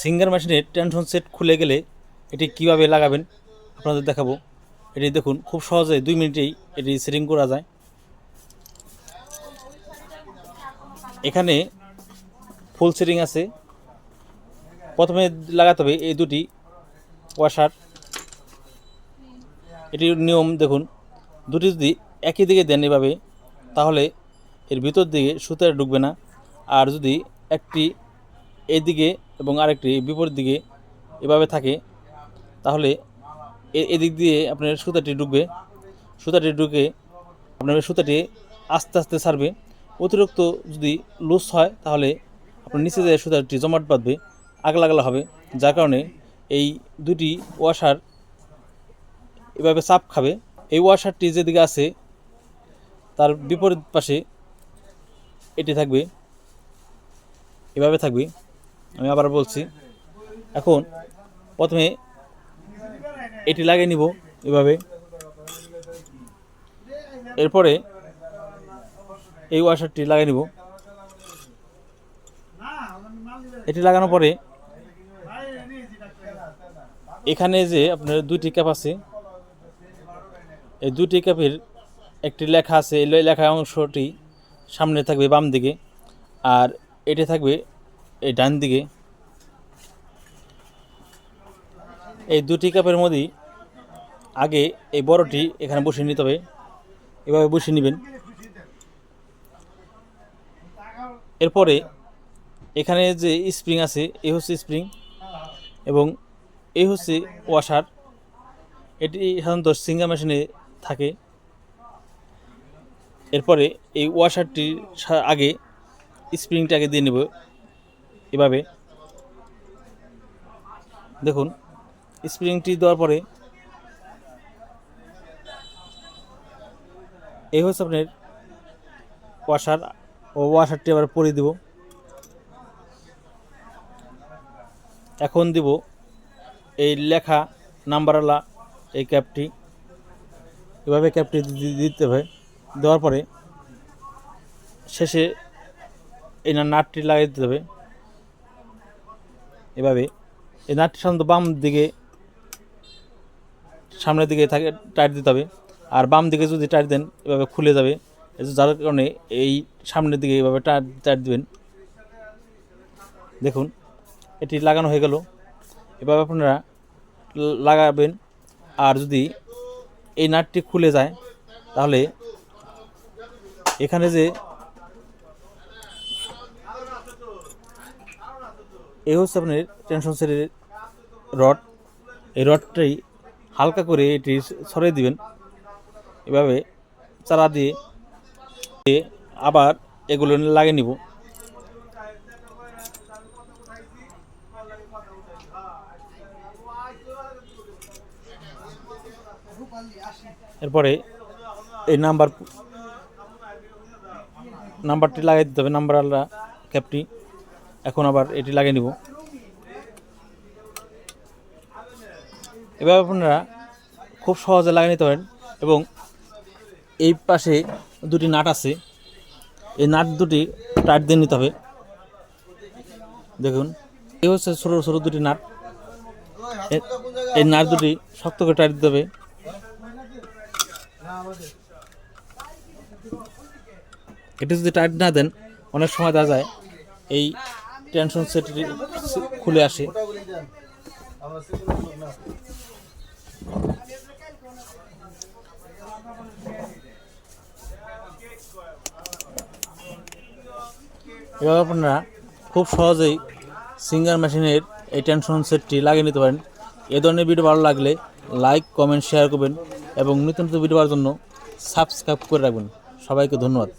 Singer মেশিনের tension set খুলে গেলে এটি কীভাবে লাগাবেন আপনাদের দেখাবো। এটি দেখুন, খুব সহজে দুই মিনিটেই এটি সেটিং করা যায়। এখানে ফুল সেটিং আছে। প্রথমে লাগাতে হবে এই দুটি ওয়াশার। এটির নিয়ম দেখুন, দুটি যদি একই দিকে দেন এভাবে, তাহলে এর ভিতর দিকে সুতার ঢুকবে না। আর যদি একটি এদিকে এবং আরেকটি বিপরীত দিকে এভাবে থাকে, তাহলে এদিক দিয়ে আপনার সুতাটি ঢুকবে। সুতাটি ঢুকে আপনার সুতাটি আস্তে আস্তে ছাড়বে অতিরিক্ত যদি লুজ হয়, তাহলে আপনার নিচে যে সুতাটি জমাট বাঁধবে আগলা আগলা হবে, যার কারণে এই দুটি ওয়াশার এভাবে চাপ খাবে। এই ওয়াশারটি যেদিকে আছে, তার বিপরীত পাশে এটি থাকবে, এভাবে থাকবে। আমি আবার বলছি, এখন প্রথমে এটি লাগিয়ে নিব এভাবে। এরপরে এই ওয়াশারটি লাগিয়ে নিব। এটি লাগানোর পরে এখানে যে আপনার দুইটি ক্যাপ আছে, এই দুটি ক্যাপের একটি লেখা আছে, এই লেখা অংশটি সামনে থাকবে বাম দিকে আর এটি থাকবে এই ডান দিকে এই দুটি কাপের মধ্যেই আগে এই বড়টি এখানে বসিয়ে নিতে হবে। এভাবে বসিয়ে নেবেন। এরপরে এখানে যে স্প্রিং আছে, এই হচ্ছে স্প্রিং এবং এই হচ্ছে ওয়াশার। এটি সাধারণত সিঙ্গা মেশিনে থাকে। এরপরে এই ওয়াশারটির আগে স্প্রিংটাকে দিয়ে নেব। এভাবে। দেখুন। স্প্রিংটি দেওয়ার পরে এই হচ্ছে আপনার ওয়াশার ও ওয়াশারটি আবার পরে দিব। এখন দিব এই লেখা নাম্বারওয়ালা এই ক্যাপটি এভাবে ক্যাপটি দিতে হবে। দেওয়ার পরে শেষে এই নাটটি লাগিয়ে দিতে হবে। এভাবে এই নাটটি সাধারণত বাম দিকে সামনের দিকে থাকে টাইট দিতে হবে। আর বাম দিকে যদি টাইট দেন, এভাবে খুলে যাবে। যার কারণে এই সামনের দিকে এভাবে টাইট টাইট দিবেন। দেখুন, এটি লাগানো হয়ে গেল। এভাবে আপনারা লাগাবেন। আর যদি এই নাটটি খুলে যায়, তাহলে এখানে যে এই হচ্ছে আপনার টেনশন সেটের রড। এই রডটাই হালকা করে এটি সরিয়ে দিবেন। এভাবে চারা দিয়ে আবার এগুলো লাগিয়ে নিব। এরপরে এই নাম্বার নাম্বারটি লাগিয়ে দিতে হবে, নাম্বার আলাদা ক্যাপটি। এখন আবার এটি লাগিয়ে নিব। এভাবে আপনারা খুব সহজে লাগিয়ে নিতে পারেন এবং এই পাশে দুটি নাট আছে। এই নাট দুটি টাইট দিয়ে নিতে হবে। দেখুন, এই হচ্ছে ছোটো ছোটো দুটি নাট। এই নাট দুটি শক্ত করে টাইট দিতে হবে। এটি যদি টাইট না দেন, অনেক সময় দেখা যায় এই টেনশন সেটটি খুলে আসে। এবার আপনারা খুব সহজেই সিঙ্গার মেশিনের এই টেনশন সেটটি লাগিয়ে নিতে পারেন। এ ধরনের ভিডিও ভালো লাগলে লাইক, কমেন্ট, শেয়ার করবেন এবং নিত্য নতুন ভিডিও পাওয়ার জন্য সাবস্ক্রাইব করে রাখবেন। সবাইকে ধন্যবাদ।